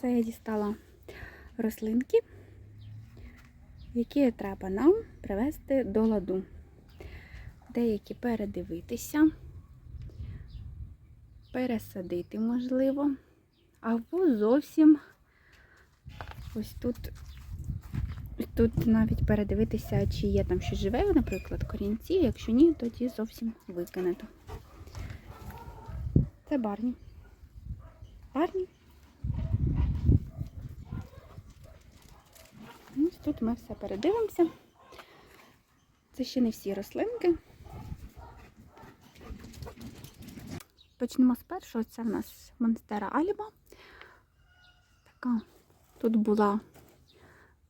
Це я дістала рослинки, які треба нам привести до ладу. Деякі передивитися, пересадити можливо, або зовсім ось тут, тут навіть передивитися, чи є там щось живе, наприклад, корінці. Якщо ні, тоді зовсім викинути. Це барні. Барні. Ось тут ми все передивимося. Це ще не всі рослинки. Почнемо з першого. Це в нас монстера Альба. Така. Тут була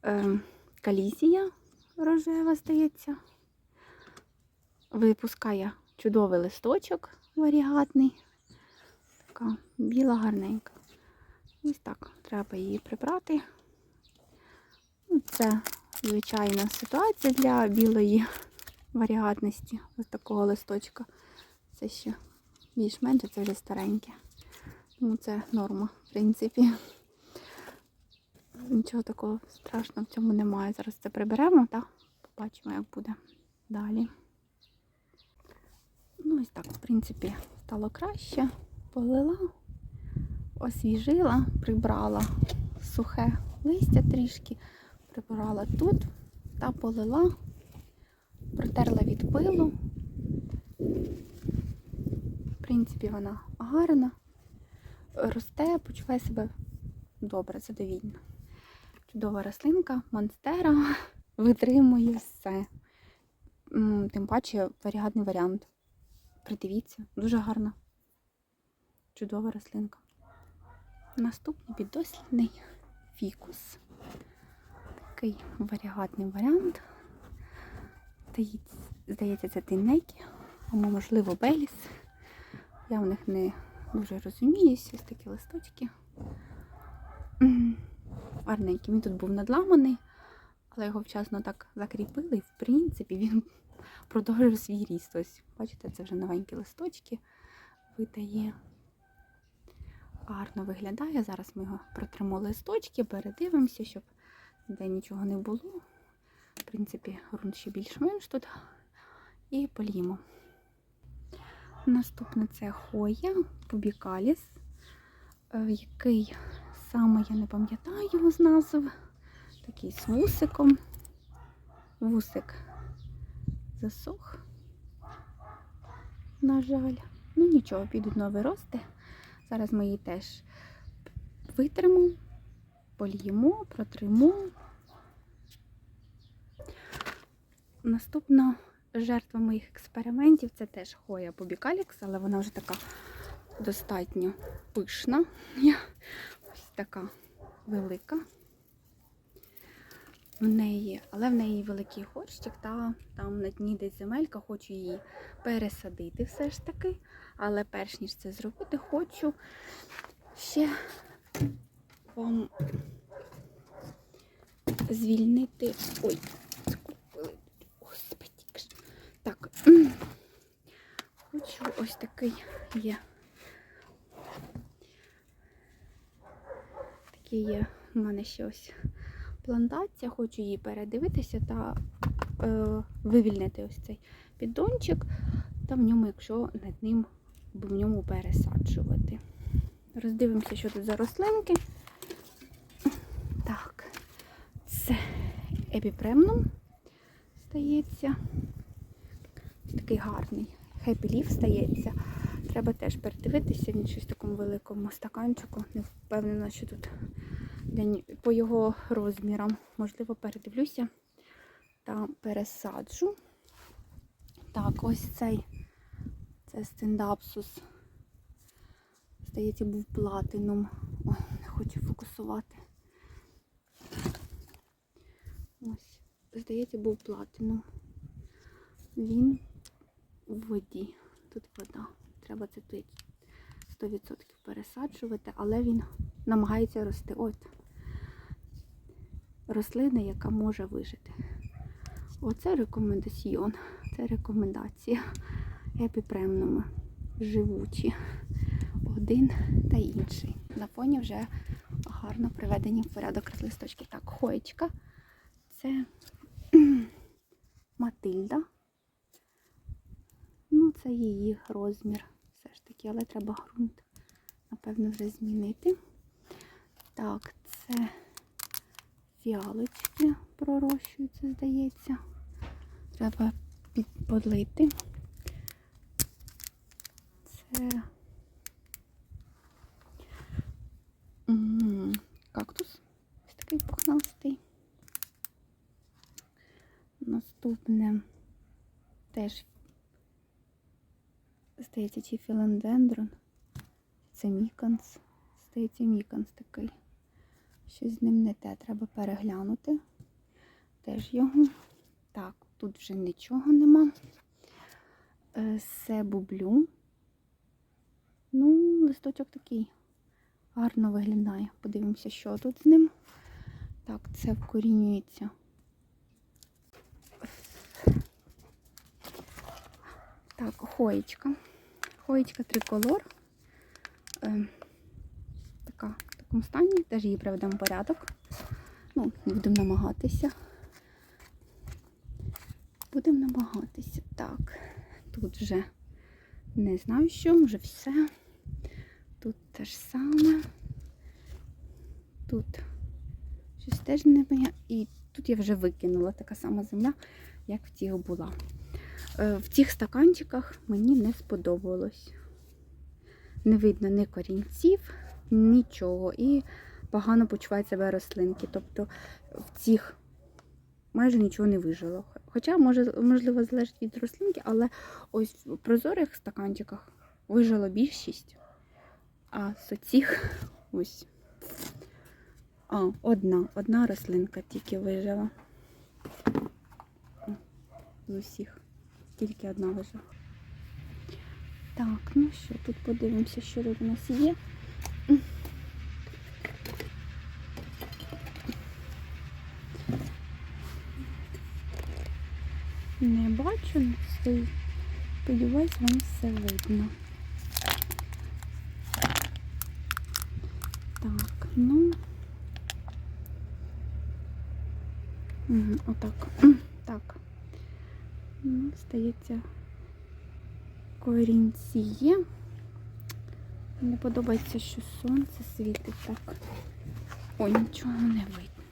е, калізія рожева, здається. Випускає чудовий листочок варігатний. Така біла гарненька. Ось так. Треба її прибрати. Ну, Це звичайна ситуація для білої варігатності. Ось такого листочка. Це ще більш-менше, це вже стареньке. Тому це норма, в принципі. Нічого такого страшного в цьому немає. Зараз це приберемо, так? Побачимо, як буде далі. Ну, ось так, в принципі, стало краще. Полила, освіжила, прибрала сухе листя трішки, прибрала тут та полила, протерла від пилу. В принципі, вона гарна, росте, почуває себе добре, задовільно. Чудова рослинка, монстера, витримує все. Тим паче варіатний варіант. Придивіться, дуже гарна. Чудова рослинка. Наступний піддослідний фікус. Такий варіатний варіант. Здається, це тинекі, або, можливо, беліс. Я в них не дуже розуміюсь. Ось такі листочки. Гарненький. Він тут був надламаний, але його вчасно так закріпили, і в принципі він продовжує свій ріст. Ось, бачите, це вже новенькі листочки видає. Гарно виглядає. Зараз ми його протримо листочки, передивимося, щоб ніде нічого не було. В принципі, ґрунт ще більш-менш тут. І поліємо. Наступне це хоя пубікаліс, е, який саме я не пам'ятаю його з назв. Такий з вусиком. Вусик засох. На жаль. Ну нічого, підуть нові рости. Зараз ми її теж витримо, поліємо, протримо. Наступна жертва моїх експериментів це теж хоя бобікалікс, але вона вже така достатньо пишна. Ось така велика. В неї, але в неї великий горщик, та там на дні десь земелька, хочу її пересадити все ж таки. Але перш ніж це зробити, хочу ще вам звільнити. Ой, скупили. Господи. Так. Хочу ось такий є. Такий є в мене ще ось плантація, хочу її передивитися та е, вивільнити ось цей піддончик, та в ньому, якщо над ним в ньому пересаджувати. Роздивимося, що тут за рослинки. Так, це епіпремнум стається. Такий гарний. Leaf стається. Треба теж передивитися, він щось в такому великому стаканчику. Не впевнена, що тут по його розмірам. Можливо, передивлюся та пересаджу. Так, ось цей це стендапсус. Здається, був платином. Ой, не хочу фокусувати. Ось, здається, був платином. Він у воді. Тут вода. Треба це тут 100% пересаджувати, але він намагається рости. От рослина, яка може вижити. Оце рекомендаціон. Це рекомендація епіпремнуми. Живучі. Один та інший. На фоні вже гарно приведені в порядок листочки. Так, хоєчка. Це Матильда. Ну, це її розмір. Все ж таки, але треба ґрунт, напевно, вже змінити. Так, це фіалочки пророщуються, здається. Треба підподлити. Це кактус. Ось такий пухнастий. Наступне теж, здається, чи філандендрон. Це міканс. Здається, міканс такий. Щось з ним не те, треба переглянути. Теж його. Так, тут вже нічого нема. Це бублю. Ну, листочок такий гарно виглядає. Подивимося, що тут з ним. Так, це вкорінюється. Так, хоєчка. Хоєчка триколор. Е, така, в такому стані. Теж її приведемо в порядок. Ну, будемо намагатися. Будемо намагатися. Так, тут вже не знаю що, вже все. Тут те ж саме. Тут щось теж не моя. І тут я вже викинула така сама земля, як в тих була. Е, В цих стаканчиках мені не сподобалось. Не видно ні корінців, нічого. І погано почувають себе рослинки. Тобто в цих майже нічого не вижило. Хоча, може, можливо, залежить від рослинки, але ось в прозорих стаканчиках вижило більшість. А з оцих ось. А, одна, одна рослинка тільки вижила. З усіх. Тільки одна вижила. Так, ну що, тут подивимося, що тут у нас є. Не бачу, стою. Сподіваюсь, вам все видно. Так, ну. Угу, отак. Здається, корінці є. Мені подобається, що сонце світить так. Ой, нічого не видно.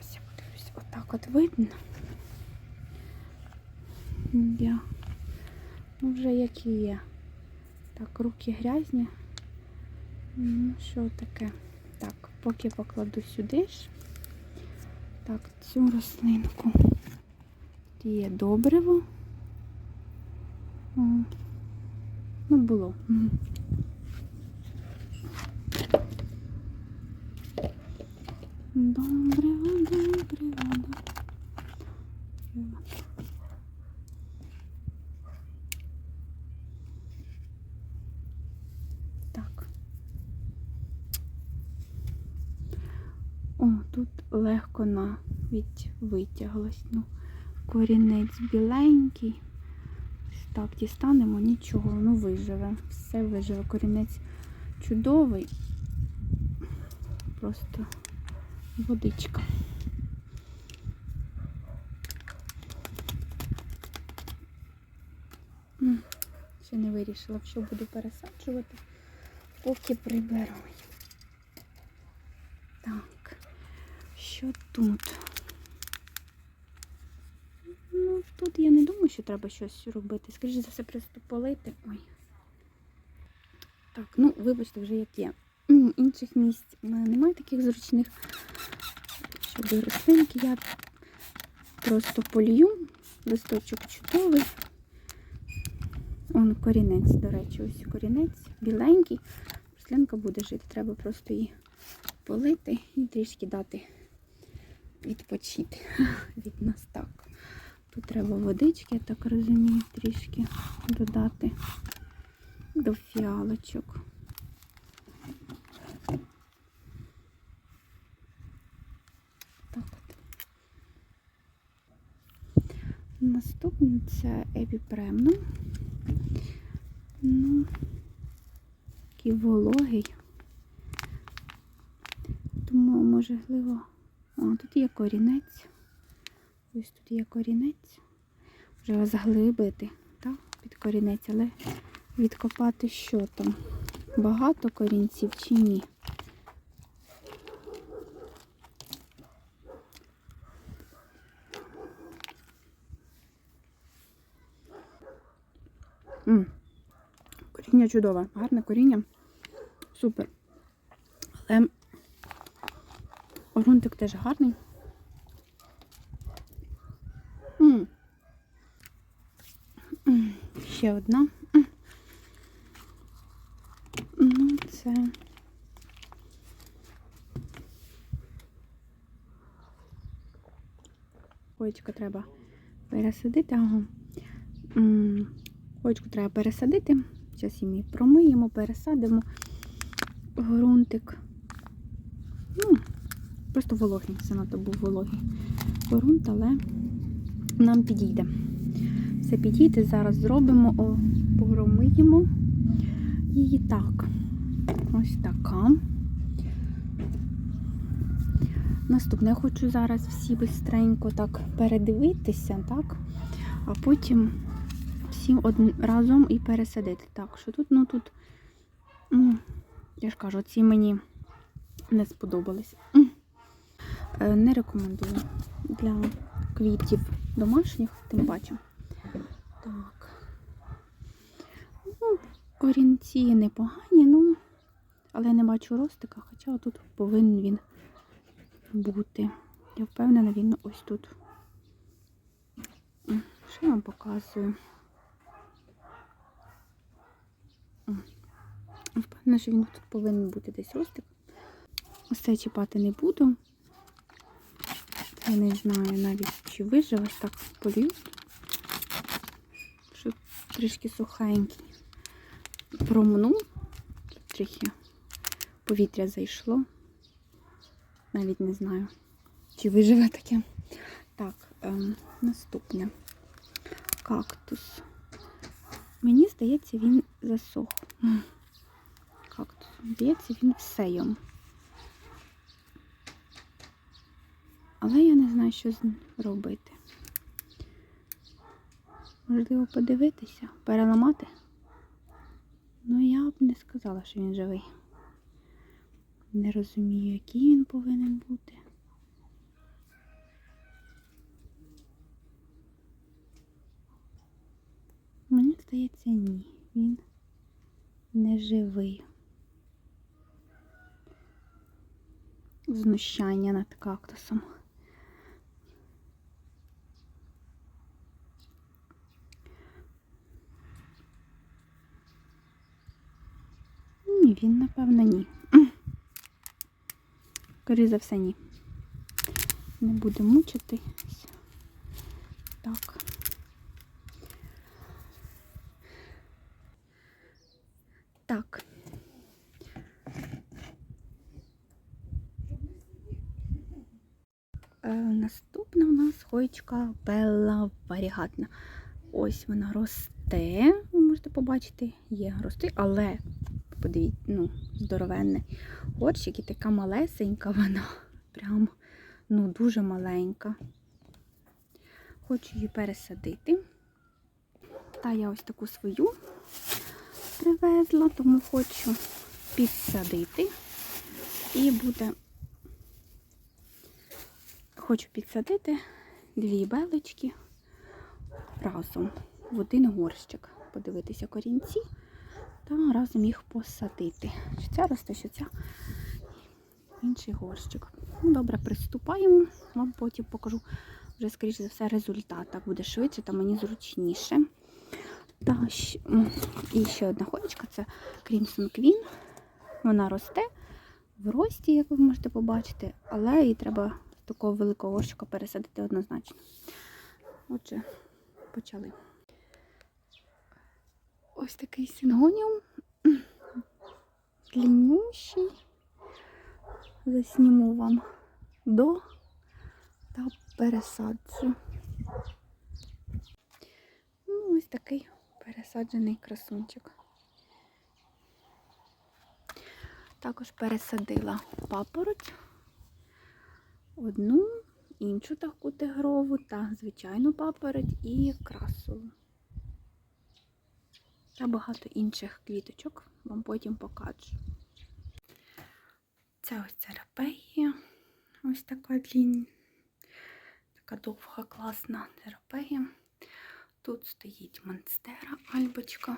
Ось я подивлюсь, отак от видно. Я ну, вже які є. Так, руки грязні. Ну, що таке? Так, поки покладу сюди ж. Так, цю рослинку. Є добриво. О, ну, було. Добриво, добриво, добриво. Так. О, тут легко навіть витяглось. Ну, корінець біленький. Так, дістанемо нічого, ну виживе. Все виживе. Корінець чудовий. Просто водичка. Ще не вирішила, що буду пересаджувати, поки приберу. Так, що тут? Ну, тут я не думаю, що треба щось робити. Скоріше за все, просто полити. Ой. Так, ну, вибачте, вже як є. Інших місць в мене немає таких зручних. Щодо рослинки я просто полью. Листочок чудовий. Он корінець, до речі, ось корінець біленький. Рослинка буде жити. Треба просто її полити і трішки дати відпочити від нас так. Тут треба водички, я так розумію, трішки додати до фіалочок. Так от. Наступне це епіпремно. Ну, такий вологий. можливо. О, тут є корінець. Ось тут є корінець. Вже заглибити, так, під корінець, але відкопати що там? Багато корінців чи ні? М. Коріння чудове, гарне коріння. Супер. Але грунтик теж гарний. М. М. Ще одна. Ну, це. Хоєчка треба пересадити. Ага. М, треба пересадити. Зараз її промиємо, пересадимо грунтик. Ну, просто вологий, занадто був вологий ґрунт, але нам підійде. Все підійде, зараз зробимо, о, погромиємо її так. Ось така. Наступне я хочу зараз всі бистренько так передивитися, так? А потім всім од... разом і пересадити. Так, що тут, ну тут, я ж кажу, ці мені не сподобались. Е, Не рекомендую для квітів домашніх, тим паче. Так. Ну, корінці непогані, ну, але я не бачу ростика, хоча тут повинен він бути. Я впевнена, він ось тут. Що я вам показую? Впевнена, що він тут повинен бути десь ростик. Ось це чіпати не буду. Я не знаю навіть, чи виживе так полью. Трішки сухенький. Промну. Трохи повітря зайшло. Навіть не знаю, чи виживе таке. Так, ем, наступне. Кактус. Мені здається, він засох. Кактус. Здається, він йому. Але я не знаю, що з ним робити. Можливо, подивитися, переламати. Ну, я б не сказала, що він живий. Не розумію, який він повинен бути. Мені здається, ні. Він не живий. Знущання над кактусом. Ні, він, напевно, ні. Скоріше за все, ні. Не буде мучитись. Так. Так. Е, наступна у нас хоєчка Белла варігатна. Ось вона росте, ви можете побачити, є рости, але подивіться, ну, здоровенний горщик і така малесенька вона. Прям ну, дуже маленька. Хочу її пересадити. Та я ось таку свою привезла, тому хочу підсадити. І буде, хочу підсадити дві белочки разом в один горщик. Подивитися корінці разом їх посадити. Що ця росте, що ця інший горщик. Ну, добре, приступаємо. Вам потім покажу вже, скоріш за все, результат. Так буде швидше та мені зручніше. Та, і ще одна хоєчка це Crimson Queen. Вона росте в рості, як ви можете побачити, але її треба такого великого горщика пересадити однозначно. Отже, почали. Ось такий сингоніум. Длиннющий. Засніму вам до та пересаджу. Ну, ось такий пересаджений красунчик. Також пересадила папороть. одну, іншу таку тигрову та звичайну папороть і красову. Та багато інших квіточок вам потім покажу. Це ось терапія. Ось така длінь, така довга, класна терапія. Тут стоїть монстера альбочка.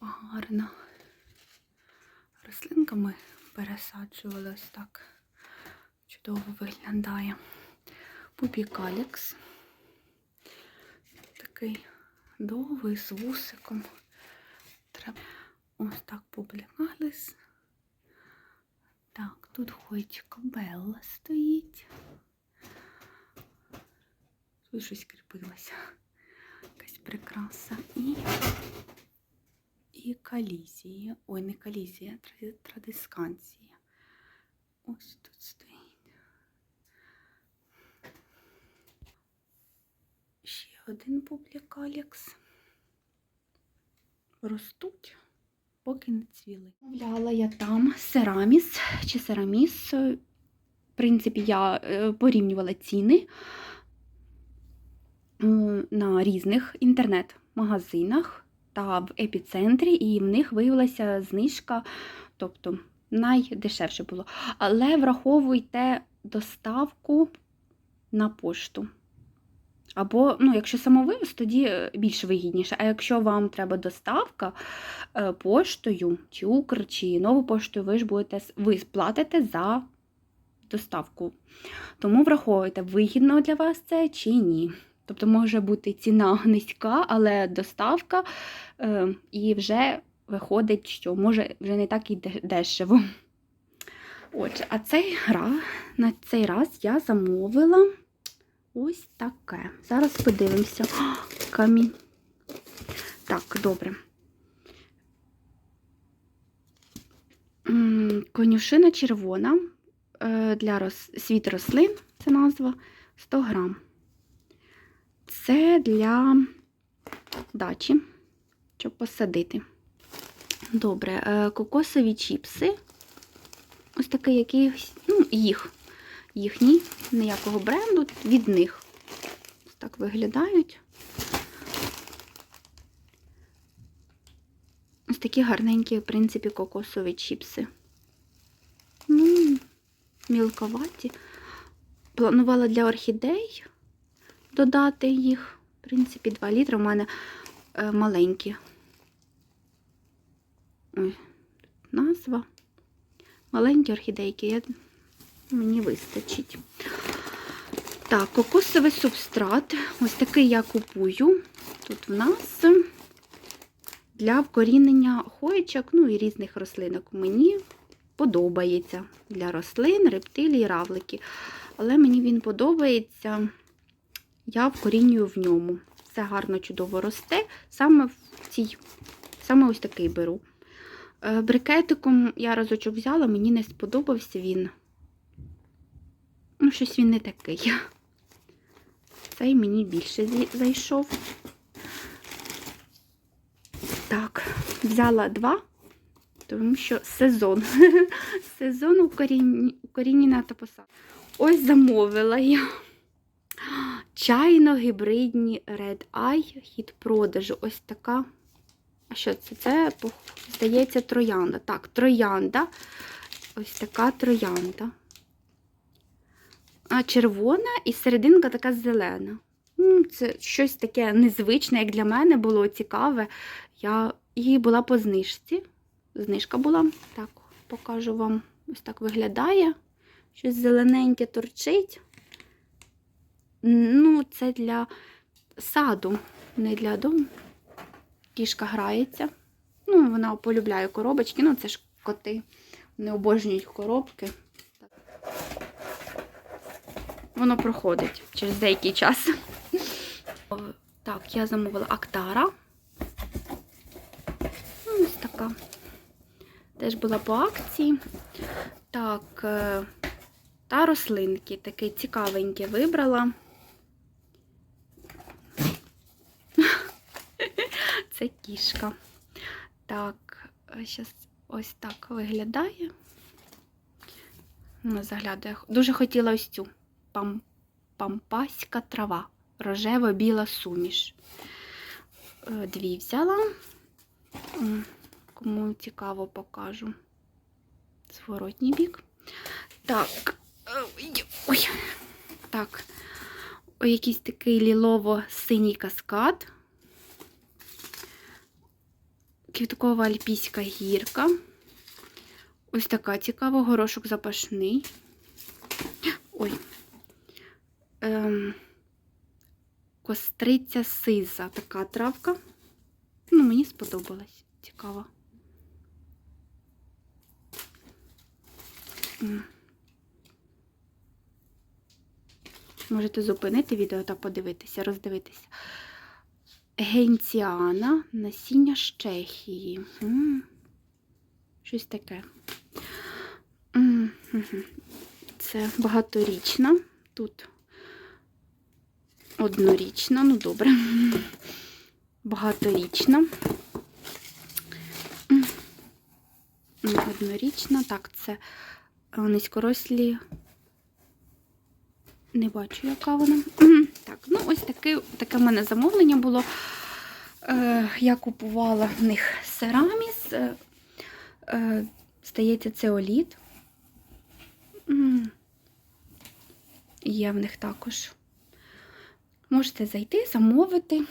Гарна. Рослинка ми пересаджували ось так. Чудово виглядає. Пупікалікс. Такий довгий з вусиком. Треба ось так публікаліс. Так, тут хоч кобелла стоїть. Тут щось кріпилося. Якась прикраса. І, і колізія. Ой, не колізія, тради- традисканція. Ось тут стоїть. Один публікалікс. Ростуть, поки не цвіли. Мовляла я там сераміс чи сераміс. В принципі, я е, порівнювала ціни на різних інтернет-магазинах та в епіцентрі, і в них виявилася знижка, тобто найдешевше було. Але враховуйте доставку на пошту. Або, ну, якщо самовивіз, тоді е, більш вигідніше. А якщо вам треба доставка е, поштою, чи Укр, чи нову поштою, ви ж будете ви сплатите за доставку. Тому враховуйте, вигідно для вас це чи ні. Тобто може бути ціна низька, але доставка е, і вже виходить, що може вже не так і дешево. Отже, а цей раз, на цей раз я замовила ось таке. Зараз подивимося. О, камінь. Так, добре. Конюшина червона е, для рос... світ рослин, це назва 100 грам. Це для дачі, щоб посадити. Добре, е, кокосові чіпси. Ось такий якийсь, ну, їх. Їхній, ніякого бренду, від них. Так виглядають. Ось такі гарненькі, в принципі, кокосові чіпси. Ну, мілковаті. Планувала для орхідей додати їх. В принципі, 2 літри у мене е, маленькі. Ой, тут назва. Маленькі орхідейки, я, мені вистачить. Так, кокосовий субстрат. Ось такий я купую. Тут в нас для вкорінення хоєчок, ну і різних рослинок. Мені подобається для рослин, рептилій, равлики. Але мені він подобається, я вкорінюю в ньому. Все гарно, чудово росте. Саме в цій, саме ось такий беру. Е, Брикетиком я разочок взяла, мені не сподобався він. Ну, щось він не такий. Цей мені більше зайшов. Так, взяла два, тому що сезон. Сезон укорінь- укорінена та посадка. Ось замовила я. Чайно-гібридні Red Eye хід продажу. Ось така. А що це? Це, здається, троянда. Так, троянда. Ось така троянда. Червона і серединка така зелена. Це щось таке незвичне, як для мене було цікаве. Я її була по знижці. Знижка була. Так, покажу вам. Ось так виглядає. Щось зелененьке торчить. Ну, це для саду, не для дому. Кішка грається. Ну, вона полюбляє коробочки. Ну, це ж коти. Вони обожнюють коробки. Воно проходить через деякий час. Так, я замовила Актара. Ну, Ось така. Теж була по акції. Так, е, та рослинки такі цікавенькі вибрала. Це кішка. Так, зараз ось так виглядає. Ну, Заглядаю. Дуже хотіла ось цю Пам... пампаська трава. Рожево-біла суміш. Е, Дві взяла. Кому цікаво, покажу. Зворотній бік. Так. е, ой. Так. Ой, якийсь такий лілово-синій каскад. Квіткова альпійська гірка. Ось така цікава, горошок запашний. Ой. Ем, костриця сиза, така травка. Ну, мені сподобалась. Цікаво. Можете зупинити відео та подивитися, роздивитися. Генціана, насіння з Чехії. М. Щось таке. М, мгм. Це багаторічна. Тут однорічна, ну добре. Багаторічна. М, Однорічна. Так, це е, низькорослі. Не бачу, яка вона. Так, ну ось таке, таке в мене замовлення було. Е, Я купувала в них сераміс. Е, е, Здається, це оліт. Є в них також. Можете зайти, замовити.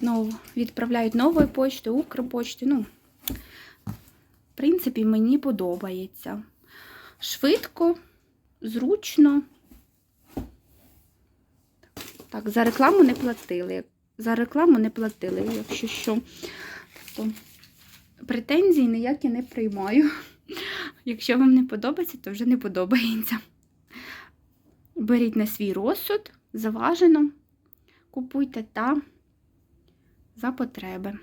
Ну, відправляють новою поштою, Укрпоштою. Ну, в принципі, мені подобається. Швидко, зручно. Так, за рекламу не платили. За рекламу не платили, якщо що. То претензій ніякі не приймаю. Якщо вам не подобається, то вже не подобається. Беріть на свій розсуд, заважено, купуйте та за потреби.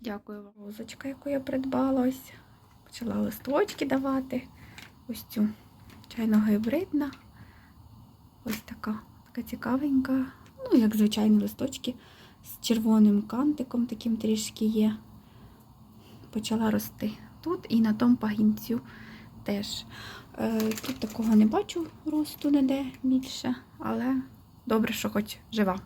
Дякую вам. Розочка, яку я придбала ось. Почала листочки давати. Ось цю чайно-гибридна. Ось така, така цікавенька. Ну, як звичайні листочки з червоним кантиком, таким трішки є. Почала рости тут і на тому пагінцю теж. Е, Тут такого не бачу росту ніде більше, але добре, що хоч жива.